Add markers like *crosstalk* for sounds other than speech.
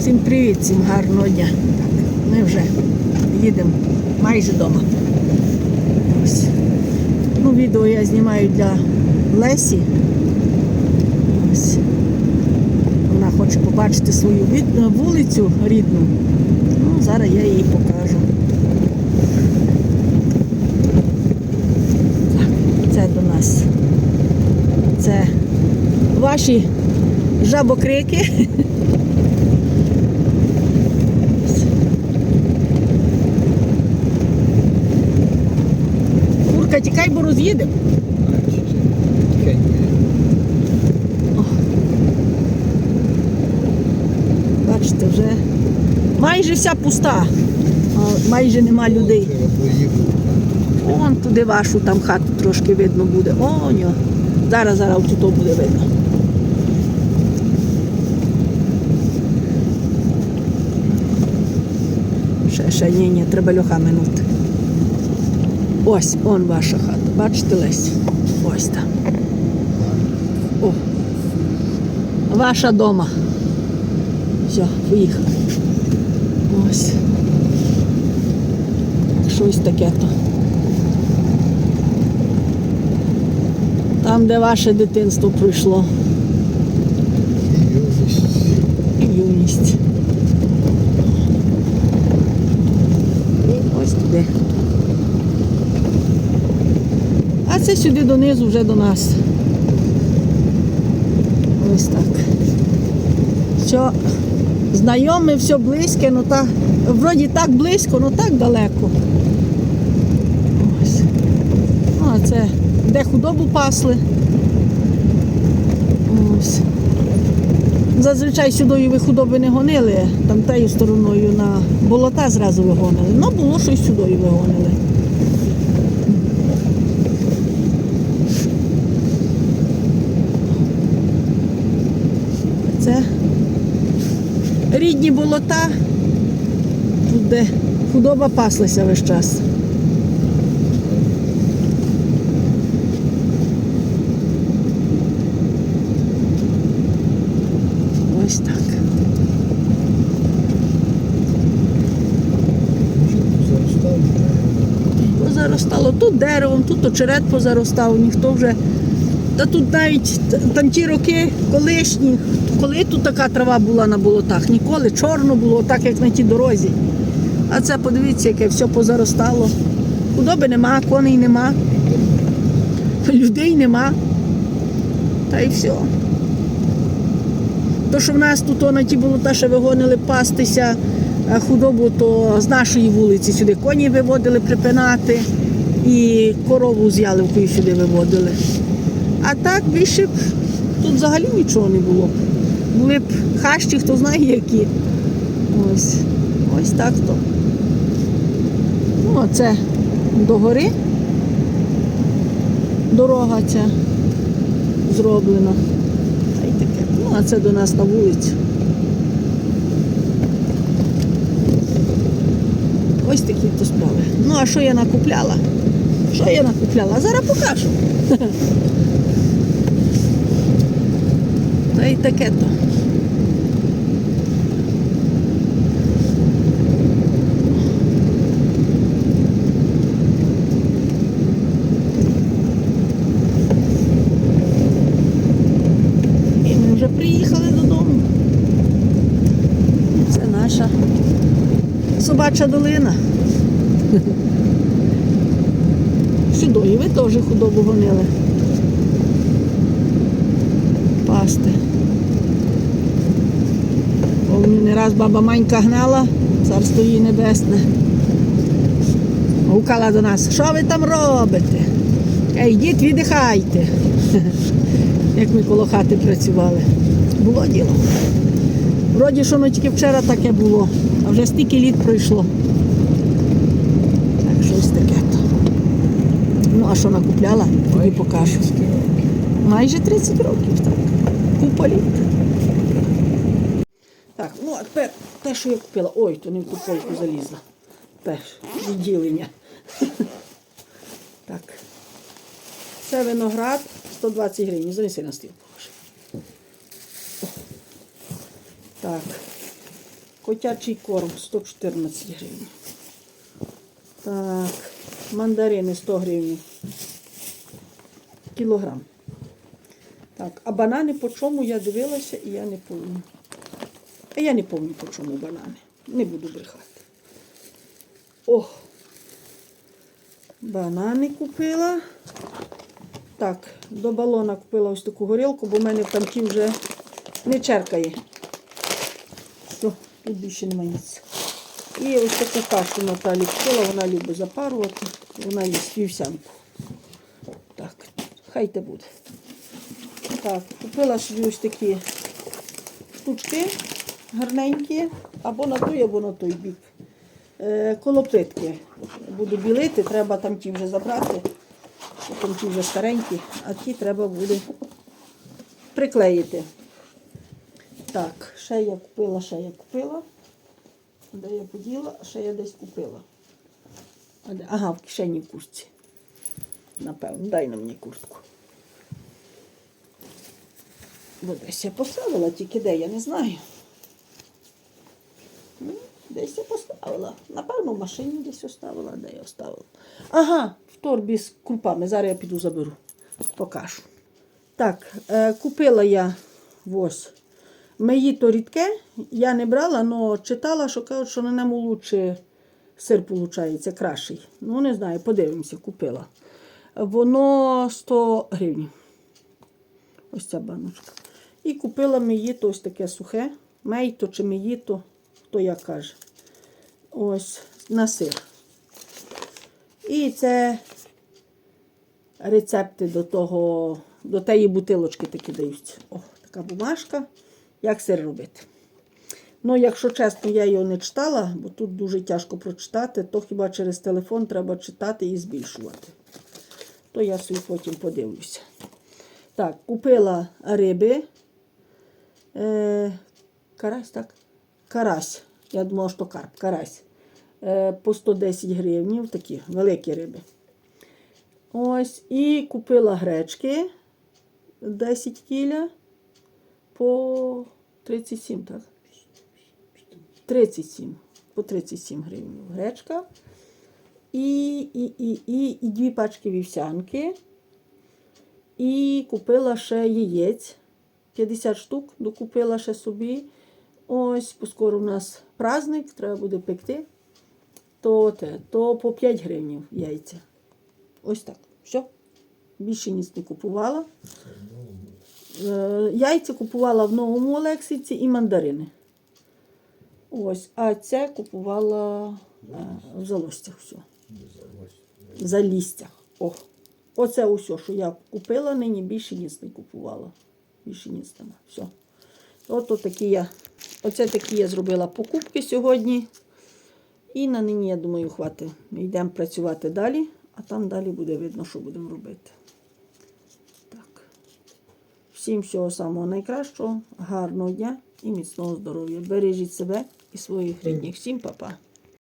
Всім привіт, всім гарного дня. Так, ми вже їдемо майже вдома. Ну, відео я знімаю для Лесі. Вона хоче побачити свою вулицю рідну. Ну, зараз я їй покажу. Це до нас. Це ваші жабокрики. *laughs* Курка, тікай, бо роз'їдемо. Бачите, вже майже вся пуста, майже нема людей. Вон туди вашу там хату трошки видно буде. О, ньо. Зараз, зараз тут буде видно. Ще, ще, ні, ні, треба льоха минути. Ось, он ваша хата. Бачите, Лесь? Ось там. О. Ваша дома. Все, поїхали. Ось. Щось таке то. Там, де ваше дитинство пройшло. І юність. І ось туди. Це сюди донизу вже до нас. Ось так. Все знайоме, все близьке, ну так, вроді так близько, ну так далеко. Ось. А це де худобу пасли. Ось. Зазвичай сюди ви худоби не гонили, там тією стороною на болота зразу вигонили. Ну, було щось сюди вигонили. Це рідні болота, тут де худоба паслася весь час. Ось так. Позаростало тут деревом, тут очерет позаростав, ніхто вже. Та тут навіть там ті роки колишні, коли тут така трава була на болотах, ніколи чорно було, так як на тій дорозі. А це подивіться, яке все позаростало. Худоби нема, коней нема, людей нема. Та й все. То, що в нас тут о, на ті болота ще вигонили пастися е, худобу, то з нашої вулиці сюди коні виводили припинати і корову з яливкою сюди виводили. А так більше б тут взагалі нічого не було. Були б хащі, хто знає які. Ось, ось так то. Ну, а це до гори. Дорога ця зроблена. Та й таке. Ну, а це до нас на вулицю. Ось такі то справи. Ну, а що я накупляла? Що я накупляла? Зараз покажу. *laughs* Та й таке то. І ми вже приїхали додому. Це наша собача долина. *laughs* Сюди і ви теж худобу гонили. Пасти. Помню, не раз баба Манька гнала, царство її небесне. Гукала до нас, що ви там робите? Ей, йдіть, віддихайте. *laughs* Як ми коло хати працювали. Було діло. Вроді, що тільки вчора таке було, а вже стільки літ пройшло. Так, щось таке то. Ну, а що накупляла, тобі покажу. Майже 30 років, так. Купа. Так, ну а тепер те, що я купила. Ой, то не в ту полку залізла. Теж відділення. Так. Це виноград 120 гривень. Занеси на стіл. Так. Котячий корм 114 гривень. Так, мандарини 100 гривень. Кілограм. Так, а банани по чому я дивилася і я не пам'ятаю. А я не пам'ятаю, по чому банани. Не буду брехати. Ох. Банани купила. Так, до балона купила ось таку горілку, бо в мене в тамті вже не черкає. Все, тут більше немає ніц. І ось таку кашу Наталі купила, вона любить запарувати, вона їсть вівсянку. Так, хай те буде. Так, купила собі ось такі штучки гарненькі, або на той, або на той бік. Е, коло плитки. Буду білити, треба там ті вже забрати. Там ті вже старенькі, а ті треба буде приклеїти. Так, ще я купила, ще я купила. Де я поділа, ще я десь купила. Ага, в кишені куртці. Напевно, дай на мені куртку. Бо десь я поставила, тільки де, я не знаю. Ну, Десь я поставила. Напевно, в машині десь оставила, де я оставила. Ага, в торбі з крупами. Зараз я піду заберу. Покажу. Так, е, купила я ось меїто рідке. Я не брала, але читала, що кажуть, що на ньому лучше сир виходить, кращий. Ну, не знаю, подивимося, купила. Воно 100 гривень. Ось ця баночка. І купила меїто ось таке сухе. Мейто чи меїто, хто як каже. Ось на сир. І це рецепти до того, до тієї бутилочки такі даються. О, така бумажка. Як сир робити. Ну, якщо чесно, я його не читала, бо тут дуже тяжко прочитати, то хіба через телефон треба читати і збільшувати. То я собі потім подивлюся. Так, купила риби. Е, карась, так? Карась. Я думала, що карп, карась. Е, по 110 гривень, такі великі риби. Ось, і купила гречки 10 кіля по 37, так? 37. По 37 гривень гречка. І, і, і, і, і дві пачки вівсянки. І купила ще яєць. 50 штук докупила ще собі. Ось, бо скоро у нас праздник, треба буде пекти. То, те, то по 5 гривень яйця. Ось так. Все. Більше ніц не купувала. Е, Яйця купувала в новому Олексіці і мандарини. Ось, а це купувала е, в залостях. Все. В залістях. О. Оце усе, що я купила нині, більше ніц не купувала. Більше. Все. От такі я. Оце такі я зробила покупки сьогодні. І на нині, я думаю, хватить. Ми йдемо працювати далі, а там далі буде видно, що будемо робити. Так. Всім всього самого найкращого, гарного дня і міцного здоров'я. Бережіть себе і своїх рідних. Всім па-па.